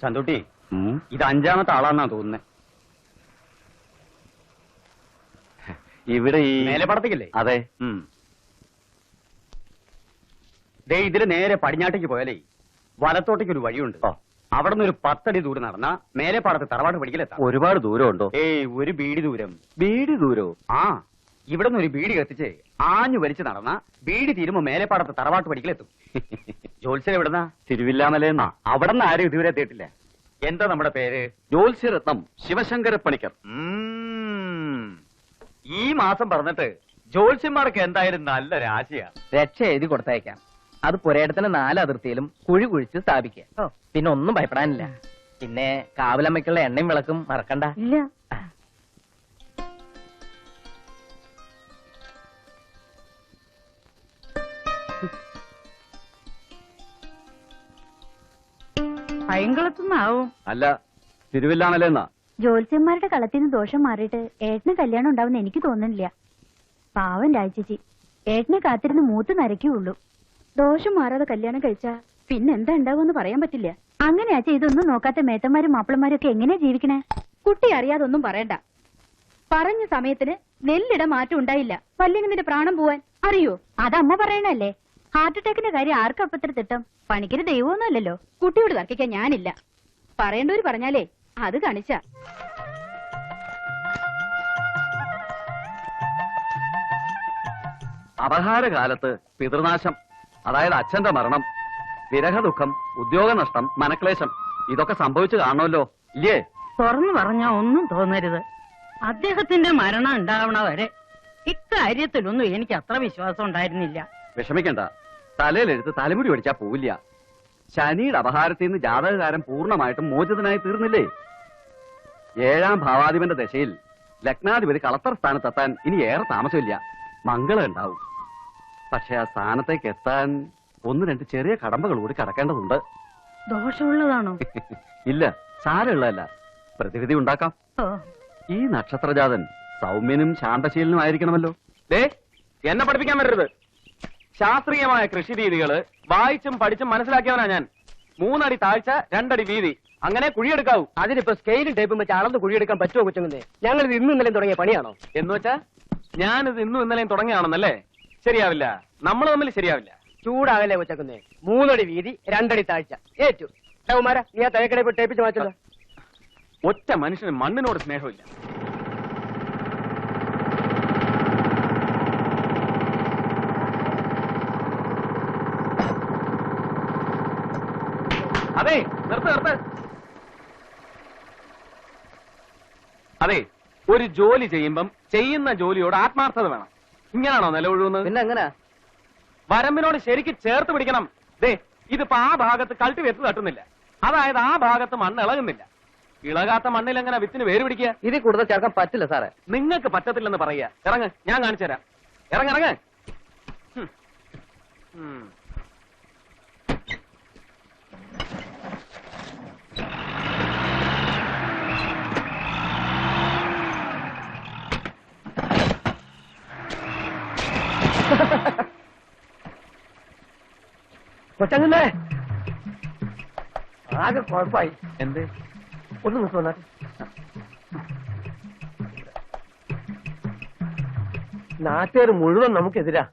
ചന്തുട്ടി ഇത് അഞ്ചാമത്തെ ആളാന്നാ തോന്നുന്നത് ഇവിടെ ഈ മേലെ പടത്തേക്കില്ലേ അതെ. ദേ ഇതിൽ നേരെ പടിഞ്ഞാട്ടേക്ക് പോയാലേ വലത്തോട്ടേക്ക് ഒരു വഴിയുണ്ട്. അവിടെ നിന്ന് ഒരു പത്തടി ദൂരം നടന്ന മേലെ പാടത്ത് തറവാട് പടിക്കലെത്താം. ഒരുപാട് ദൂരമുണ്ടോ? ഏയ് ഒരു ബീഡി ദൂരം. ബീഡി ദൂരോ? ആ ഇവിടെ നിന്ന് ഒരു ബീഡി കത്തിച്ച് ആഞ്ഞു വലിച്ചു നടന്ന ബീഡി തീരുമ്പോ മേലെ പാടത്ത് തറവാട്ട് പടിക്കലെത്തും. ജോത്സ്യൻ എവിടുന്നാ തിരുവില്ലാമലെന്നാ അവിടെ നിന്ന് ആരും ഇതുവരെ എത്തിയിട്ടില്ല. എന്താ നമ്മുടെ പേര്? ജോത്സ്യരത്നം ശിവശങ്കര പണിക്കർ ഉം. ഈ മാസം പറഞ്ഞിട്ട് ജോത്സ്യന്മാർക്ക് എന്തായാലും നല്ല രാശിയാ. രക്ഷ എഴുതി കൊടുത്തയക്കാം. അത് പുരയിടത്തിന് നാല് അതിർത്തിയിലും കുഴി കുഴിച്ച് സ്ഥാപിക്കുക. പിന്നെ ഒന്നും ഭയപ്പെടാനില്ല. പിന്നെ കാവലമ്മയ്ക്കുള്ള എണ്ണയും വിളക്കും മറക്കണ്ട. ഇല്ല. പൈങ്കളത്തുനിന്നാവും അല്ല തിരുവില്ലാമലെന്നാ? ജ്യോത്സ്യന്മാരുടെ കളത്തിന് ദോഷം മാറിയിട്ട് ഏട്ടന് കല്യാണം ഉണ്ടാവുന്ന എനിക്ക് തോന്നുന്നില്ല. പാവം രാജേച്ചി ഏട്ടനെ കാത്തിരുന്ന് മൂത്ത് നരയ്ക്കുള്ളൂ. ദോഷം മാറാതെ കല്യാണം കഴിച്ചാ പിന്നെ എന്താ ഉണ്ടാവുമെന്ന് പറയാൻ പറ്റില്ല. അങ്ങനെയാച്ച ഇതൊന്നും നോക്കാത്ത മേത്തന്മാരും മാപ്പിളമാരും ഒക്കെ എങ്ങനെയാ ജീവിക്കണേ? കുട്ടി അറിയാതൊന്നും പറയണ്ട. പറഞ്ഞ സമയത്തിന് നെല്ലിട മാറ്റം ഉണ്ടായില്ല. പല്ലിങ്ങനെ പ്രാണം പോവാൻ. അറിയോ? അതമ്മ പറയണല്ലേ ഹാർട്ട് അറ്റാക്കിന്റെ കാര്യം ആർക്കും അപ്പത്ര തിട്ടം. പണിക്കര് ദൈവമൊന്നുമല്ലല്ലോ. കുട്ടിയോട് തർക്കിക്കാൻ ഞാനില്ല. പറയേണ്ടവര് പറഞ്ഞാലേ അത് കാണിച്ച. അപഹാരകാലത്ത് പിതൃനാശം അതായത് അച്ഛന്റെ മരണം വിരഹദുഃഖം ഉദ്യോഗനഷ്ടം മനക്ലേശം ഇതൊക്കെ സംഭവിച്ചു കാണുമല്ലോ. ഇല്ലേ? തുറന്നു പറഞ്ഞാ ഒന്നും തോന്നരുത്. അദ്ദേഹത്തിന്റെ മരണം ഉണ്ടാവണ വരെ ഇക്കാര്യത്തിലൊന്നും എനിക്ക് അത്ര വിശ്വാസം ഉണ്ടായിരുന്നില്ല. വിഷമിക്കണ്ട. തലയിലെടുത്ത് തലമുടി പഠിച്ചാ പോവില്ല. ശനിയുടെ അപഹാരത്തിൽ നിന്ന് ജാതകകാരൻ പൂർണമായിട്ടും മോചിതനായി തീർന്നില്ലേ? ഏഴാം ഭാവാധിപന്റെ ദശയിൽ ലഗ്നാധിപതി കളത്തർ സ്ഥാനത്തെത്താൻ ഇനി ഏറെ താമസമില്ല. മംഗളം ഉണ്ടാവും. പക്ഷെ ആ സ്ഥാനത്തേക്ക് എത്താൻ ഒന്ന് രണ്ട് ചെറിയ കടമ്പകൾ കൂടി കടക്കേണ്ടതുണ്ട്. ദോഷമുള്ളതാണോ? ഇല്ല സാരമുള്ളതല്ല. പ്രതിവിധി ഉണ്ടാക്കാം. ഈ നക്ഷത്രജാതൻ സൗമ്യനും ശാന്തശീലനും ആയിരിക്കണമല്ലോ ദേ എന്നെ പഠിപ്പിക്കാൻ വരരുത്. ശാസ്ത്രീയമായ കൃഷി രീതികൾ വായിച്ചും പഠിച്ചും മനസ്സിലാക്കിയവനാ ഞാൻ. മൂന്നടി താഴ്ച രണ്ടടി വീതി. അങ്ങനെ കുഴിയെടുക്കാവൂ. അതിനിപ്പോ സ്കെയിലും ടേപ്പും വെച്ച് അളന്ന് കുഴിയെടുക്കാൻ പറ്റുമോ കൊച്ചുങ്ങന്നെ ഞങ്ങൾ ഇത് ഇന്നും ഇന്നലെയും തുടങ്ങിയ പണിയാണോ? എന്ന് വെച്ചാ ഞാനിത് ഇന്നും ഇന്നലെയും തുടങ്ങിയാണെന്നല്ലേ ശരിയാവില്ല. നമ്മൾ തമ്മിൽ ശരിയാവില്ല. ചൂടാകല്ലേ കൊച്ചക്കുന്നേ മൂന്നടി വീതി രണ്ടടി താഴ്ച. ഏറ്റു. ഏമാരാ നീ ആ തലക്കടയിൽ പോയി ടേപ്പിച്ച് മാറ്റല്ലോ ഒറ്റ മനുഷ്യന് മണ്ണിനോട് സ്നേഹമില്ല. അതെ നിർത്ത് നിർത്ത്. അതെ ഒരു ജോലി ചെയ്യുമ്പം ചെയ്യുന്ന ജോലിയോട് ആത്മാർത്ഥത വേണം. ഇങ്ങനാണോ നിലകൊഴുകുന്നത് പിന്നെ എങ്ങനാ? വരമ്പിനോട് ശരിക്ക് ചേർത്ത് പിടിക്കണം. ദേ ഇതിപ്പോ ആ ഭാഗത്ത് കൾട്ടിവേറ്റ് തട്ടുന്നില്ല. അതായത് ആ ഭാഗത്ത് മണ്ണ് ഇളകുന്നില്ല. ഇളകാത്ത മണ്ണിൽ എങ്ങനെ വിത്തിന് വേര് പിടിക്കുക? ഇതിൽ കൂടുതൽ ചേർക്കാൻ പറ്റില്ല സാറേ. നിങ്ങൾക്ക് പറ്റത്തില്ലെന്ന് പറയുക. ഇറങ്ങ് ഞാൻ കാണിച്ചു തരാം ഇറങ്ങ. ഇറങ്ങ്. ഉം. കൊച്ചങ്ങന്നേ ആകെ കുഴപ്പമായി. എന്ത്? ഒന്ന് നിൽക്കുന്നാ നാട്ടുകാർ മുഴുവൻ നമുക്കെതിരാ?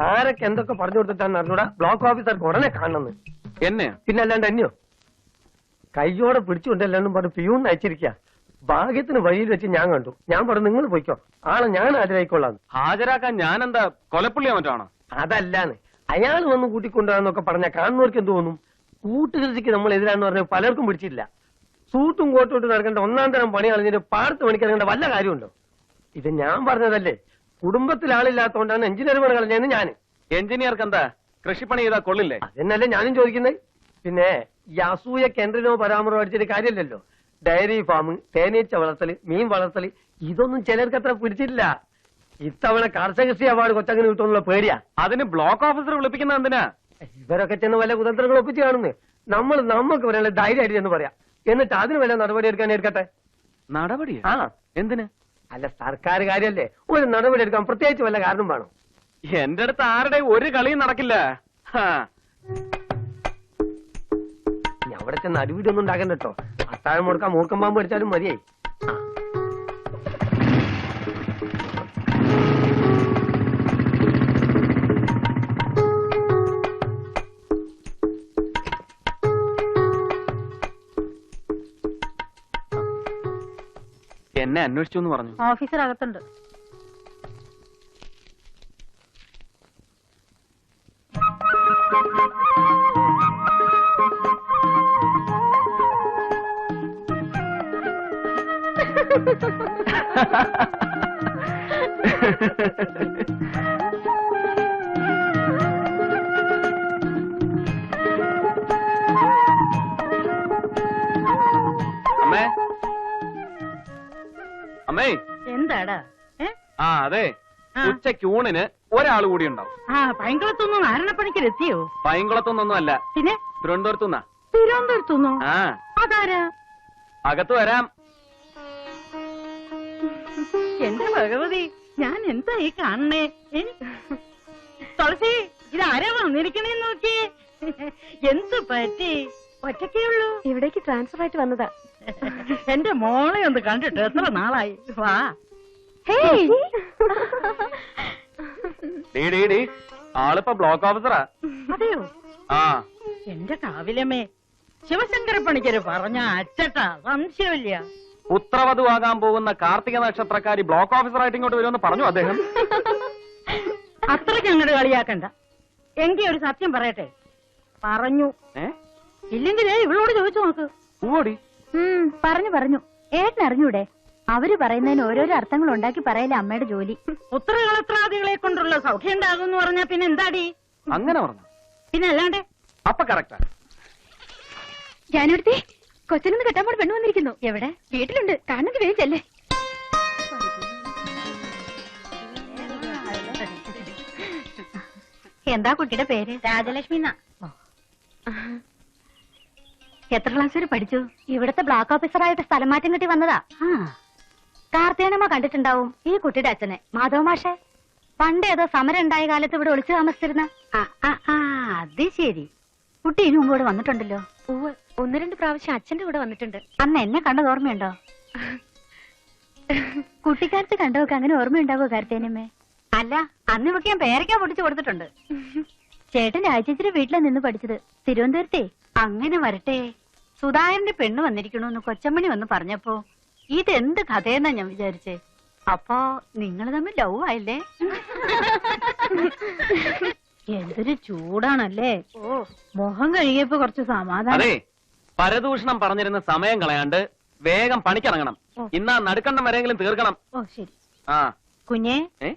ആരൊക്കെ എന്തൊക്കെ പറഞ്ഞു കൊടുത്തിട്ടാന്ന് അറിഞ്ഞൂടാ. ബ്ലോക്ക് ഓഫീസർക്ക് ഉടനെ കാണണമെന്ന്. എന്നെ? പിന്നെ അല്ലാണ്ട് അന്യോ? കയ്യോടെ പിടിച്ചുകൊണ്ടല്ലാണ്ടും പറഞ്ഞു പിയൂന്ന് അയച്ചിരിക്ക. ഭാഗ്യത്തിന് വഴിയിൽ വെച്ച് ഞാൻ കണ്ടു. ഞാൻ പറഞ്ഞു നിങ്ങൾ പോയിക്കോ. ആളെ ഞാൻ ആദരായിക്കൊള്ളാന്ന് ഹാജരാക്കാൻ ഞാൻ എന്താ കൊലപ്പുള്ളിയാ മറ്റാണോ? അതല്ലാന്ന്. അയാൾ വന്ന് കൂട്ടിക്കൊണ്ടുവരാന്നൊക്കെ പറഞ്ഞ കാണുന്നവർക്ക് എന്ത് തോന്നും? കൂട്ടുകൃഷിക്ക് നമ്മൾ എതിരാന്ന് പറഞ്ഞ പലർക്കും പിടിച്ചില്ല. സൂട്ടും കോട്ടും ഇട്ട് നടക്കേണ്ട ഒന്നാം തരം പണി കളഞ്ഞിട്ട് പാടത്ത് പണിക്കിറങ്ങേണ്ട വല്ല കാര്യമുണ്ടോ? ഇത് ഞാൻ പറഞ്ഞതല്ലേ. കുടുംബത്തിൽ ആളില്ലാത്തതുകൊണ്ടാണ് എഞ്ചിനീയർ പണി കളഞ്ഞതെന്ന് ഞാൻ എഞ്ചിനീയർക്ക് എന്താ കൃഷിപ്പണി ചെയ്താൽ കൊള്ളില്ലേ? അതെന്നല്ലേ ഞാനും ചോദിക്കുന്നത്? പിന്നെ യാസൂയ അസൂയ കേന്ദ്രനോ പരാമറോ അടിച്ചിട്ട് കാര്യമില്ലല്ലോ. ഡയറി ഫാം തേനീച്ച വളർത്തൽ മീൻ വളർത്തൽ ഇതൊന്നും ചിലർക്ക് അത്ര പിടിച്ചില്ല ഇത്തവണ കർഷകശ്രീ അവാർഡ് കൊച്ചങ്ങനെ കിട്ടുമെന്നുള്ള പേടിയാ. അതിന് ബ്ലോക്ക് ഓഫീസർ വിളിപ്പിക്കുന്ന എന്തിനാ? ഇവരൊക്കെ ചെന്ന് വല്ല കുതന്ത്രങ്ങൾ ഒപ്പിച്ച് കാണുന്നു. നമ്മൾ നമുക്ക് പറയാനുള്ള ധൈര്യമായിട്ട് എന്ന് പറയാം. എന്നിട്ട് അതിന് വല്ല നടപടി എടുക്കാൻ എടുക്കട്ടെ? നടപടി ആ. എന്തിന്? അല്ല സർക്കാർ കാര്യല്ലേ? ഒരു നടപടി എടുക്കാൻ പ്രത്യേകിച്ച് വല്ല കാരണം വേണം? എന്റെ അടുത്ത് ആരുടെ ഒരു കളിയും നടക്കില്ല. അവിടെ ചെന്ന് അടിപിടിയൊന്നും ഉണ്ടാക്കണ്ട കേട്ടോ അത്താഴം മുടക്കാൻ മൂർക്കം പാമ്പ് അടിച്ചാലും മതിയായി. എന്നെ അന്വേഷിച്ചു എന്ന് പറഞ്ഞു. ഓഫീസർ അകത്തുണ്ട് അമ്മേ. അമ്മേ. എന്താടാ? ഏ? ആ അതെ. ആ. ഉച്ചയ്ക്ക് ഊണിന് ഒരാൾ കൂടി ഉണ്ടാവും. ആ പൈങ്കുളത്തൊന്നും നാരണപ്പണിക്കൽ എത്തിയോ? പൈങ്കുളത്തൊന്നും അല്ല പിന്നെ? തിരുവനന്തപുരത്തുനിന്നാ. തിരുവനന്തപുരത്തുനിന്നോ? ആ. അതാരാ? അകത്ത് വരാം. ഭഗവതി ഞാൻ എന്താ ഈ കാണണേ? തുളസി തുളസി ഇതാരാ വന്നിരിക്കണേന്ന് നോക്കി. എന്ത് പറ്റി? ഒറ്റക്കേ ഉള്ളൂ? ഇവിടേക്ക് ട്രാൻസ്ഫർ ആയിട്ട് വന്നതാ. എന്റെ മോളെ ഒന്ന് കണ്ടിട്ട് എത്ര നാളായി? വാ. ഡീ ഡീ ഡീ. ആളിപ്പോ ബ്ലോക്ക് ഓഫീസറാ അതെയോ? ആ. എന്റെ കാവിലമ്മേ ശിവശങ്കര പണിക്കര് പറഞ്ഞ അച്ചട്ടാ സംശയമില്ല. പുത്രവധുവാകാൻ പോകുന്ന കാർത്തിക നക്ഷത്രക്കാരി ബ്ലോക്ക് ഓഫീസറായിട്ട് ഇങ്ങോട്ട് വരുമെന്ന് പറഞ്ഞു അദ്ദേഹം. അത്രയ്ക്ക് അങ്ങോട്ട് കളിയാക്കണ്ട. എങ്കി ഒരു സത്യം പറയട്ടെ? പറഞ്ഞു. ഏ? ഇല്ലെങ്കിലേ ഇവളോട് ചോദിച്ചു നോക്ക്. പൂവോടി? ഉം, പറഞ്ഞു പറഞ്ഞു. ഏട്ടൻ അറിഞ്ഞൂടെ? അവർ പറയുന്നതിന് ഓരോരോ അർത്ഥങ്ങൾ ഉണ്ടാക്കി പറയലേ അമ്മയുടെ ജോലി. ഉത്തരകളത്രാദികളെ കൊണ്ടുള്ള സൗഖ്യം ഉണ്ടാകും എന്ന് പറഞ്ഞാ പിന്നെ എന്താടി? അങ്ങനെ പറഞ്ഞു. പിന്നെ അല്ലാണ്ട്? അപ്പൊ കറക്റ്റാ ഞാനെടുത്തേ കൊച്ചിനൊന്ന് കെട്ടാൻ പോലെ പെണ്ണു വന്നിരിക്കുന്നു. എവിടെ? വീട്ടിലുണ്ട്. കാണുന്നത് വേവിച്ചല്ലേ എന്താ കുട്ടിയുടെ പേര്? രാജലക്ഷ്മി എത്ര ക്ലാസ് വരെ പഠിച്ചു? ഇവിടുത്തെ ബ്ലോക്ക് ഓഫീസറായിട്ട് സ്ഥലം മാറ്റം കിട്ടി വന്നതാ. കാർത്തേനമ്മ കണ്ടിട്ടുണ്ടാവും ഈ കുട്ടിയുടെ അച്ഛനെ. മാധവ മാഷെ പണ്ട് ഏതോ സമരം ഉണ്ടായ കാലത്ത് ഇവിടെ ഒളിച്ചു താമസിച്ചിരുന്ന. അത് ശരി. കുട്ടി ഇനി മുമ്പ് ഇവിടെ വന്നിട്ടുണ്ടല്ലോ ഒന്ന് രണ്ട് പ്രാവശ്യം അച്ഛന്റെ കൂടെ വന്നിട്ടുണ്ട്. അന്ന് എന്നെ കണ്ടത് ഓർമ്മയുണ്ടോ? കുട്ടിക്കാലത്ത് കണ്ടോക്കെ അങ്ങനെ ഓർമ്മയുണ്ടാവോ കാർത്തേനമ്മേ അല്ല അന്ന് ഇവക്ക് ഞാൻ പേരയ്ക്ക പൊട്ടിച്ചു കൊടുത്തിട്ടുണ്ട്. ചേട്ടൻ രാജേച്ചിയുടെ വീട്ടിലാ നിന്ന് പഠിച്ചത്. തിരുവനന്തപുരത്തെ. അങ്ങനെ വരട്ടെ. സുധാകരന്റെ പെണ്ണ് വന്നിരിക്കണോന്ന് കൊച്ചമ്മണി വന്ന് പറഞ്ഞപ്പോ ഇതെന്ത് കഥയെന്നാ ഞാൻ വിചാരിച്ചേ? അപ്പോ നിങ്ങൾ തമ്മിൽ ലവ് ആയില്ലേ? എന്തൊരു ചൂടാണല്ലേ? ഓ. മുഖം കഴുകിയപ്പോ കുറച്ച് സമാധാനം. അതെ പരദൂഷണം പറഞ്ഞിരുന്ന സമയം കളയാണ്ട് വേഗം പണിക്കിറങ്ങണം. ഇന്നാ നടുക്കണ്ണം വരെയെങ്കിലും തീർക്കണം. ഓ ശരി. ആ. കുഞ്ഞേ ഏ?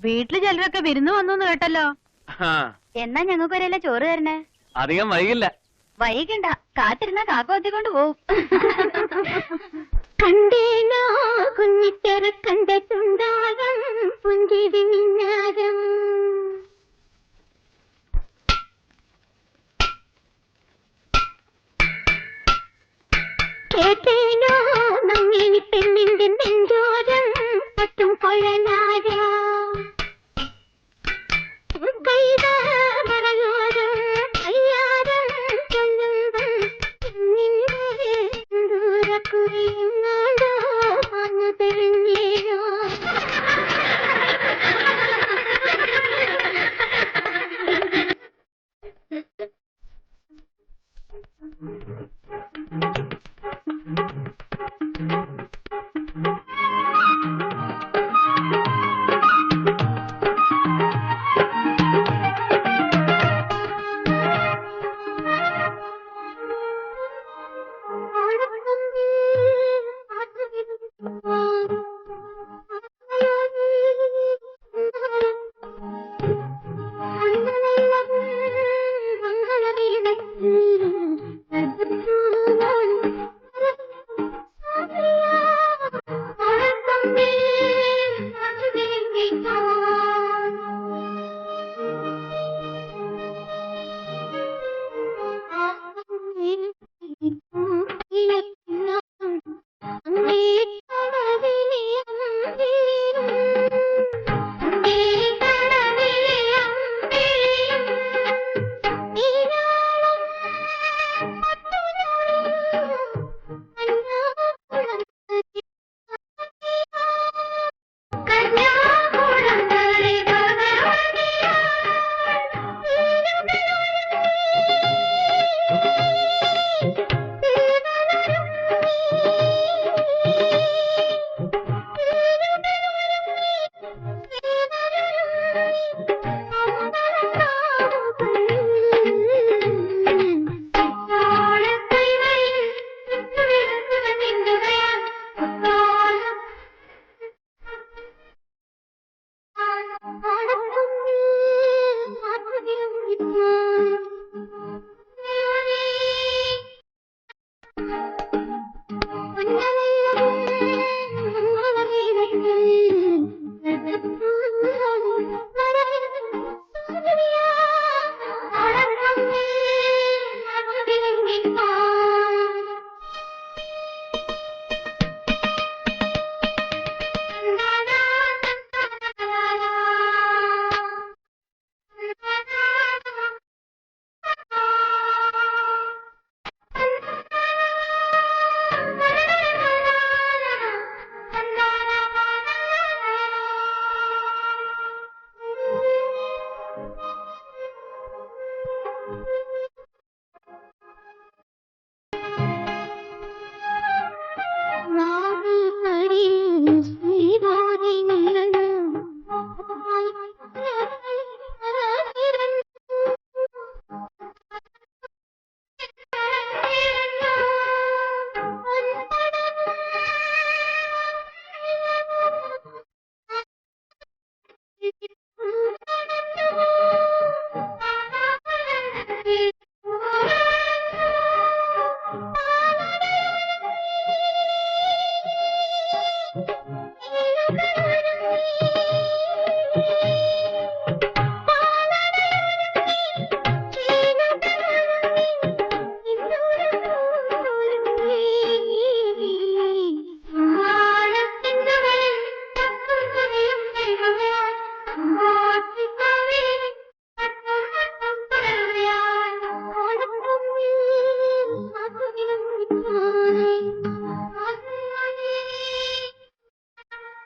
വീട്ടിൽ ചിലരൊക്കെ വിരുന്ന് വന്നു കേട്ടല്ലോ. ആ, എന്നാ ഞങ്ങൾക്ക് ഒരല്ല ചോറ് തരണേ? അധികം വൈകില്ല. വൈകണ്ട. കാത്തിരുന്ന കാക്കോത്തിക്കൊണ്ട് പോവും. കണ്ടേനോ കുഞ്ഞിത്തര കണ്ട ചുണ്ടാകം പുഞ്ചിരി മിന്നാരം வாழலாம்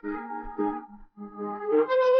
あれ?